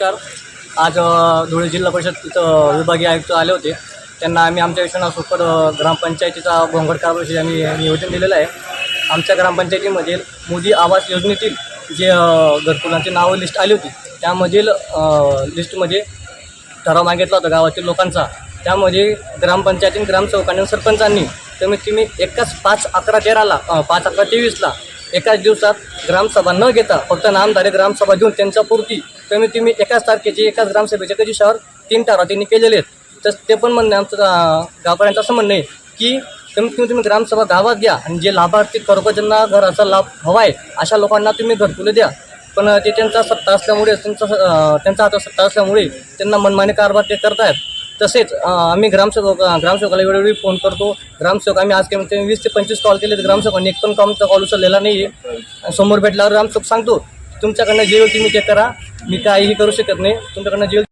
नमस्कार. आज धुळे जिल्हा परिषद इथं विभागीय आयुक्त आले होते. त्यांना आम्ही आमच्या विषयासोबत ग्रामपंचायतीचा गोंगड आम्ही नियोजन दिलेलं आहे. आमच्या ग्रामपंचायतीमधील मोदी आवास योजनेतील जे घरकुलांची नावं लिस्ट आली होती त्यामधील लिस्टमध्ये ठराव मागितला होता गावातील लोकांचा. त्यामध्ये ग्रामपंचायतीन ग्रामसेवकांनी सरपंचांनी कमीत कमी एकाच पाच अकरा तेराला पाच अकरा तेवीसला एकाच दिवसात ग्रामसभा न घेता फक्त नामधारी ग्रामसभा घेऊन त्यांच्या पुरती कमीत कमी एकाच तारखेची एकाच ग्रामसभेच्या एका दिवसावर तीन ठराव त्यांनी केलेले आहेत. तर ते पण म्हणणं आमचं गावकऱ्यांचं असं म्हणणं आहे की कमीत कमी तुम्ही ग्रामसभा गावात घ्या आणि जे लाभार्थी खरोखर ज्यांना घराचा लाभ हवा आहे अशा लोकांना तुम्ही घरकुले द्या. पण ते त्यांचा सत्ता असल्यामुळे त्यांचा त्यांचा हातात सत्ता असल्यामुळे त्यांना मनमानी कारभार ते करतायत. तसेच आम्ही ग्रामसेवक ग्रामसेवकाला वेळोवेळी फोन करतो. ग्रामसेवक आम्ही आज कमीत कमी वीस ते पंचवीस कॉल केले ग्रामसेवकांनी एक पण कॉमचा कॉल उचललेला नाही आहे समोर भेटल्यावर ग्रामसेवक सांगतो तुमच्याकडनं जे होईल तुम्ही ते करा. मी काहीही करू शकत नाही. तुमच्याकडनं जे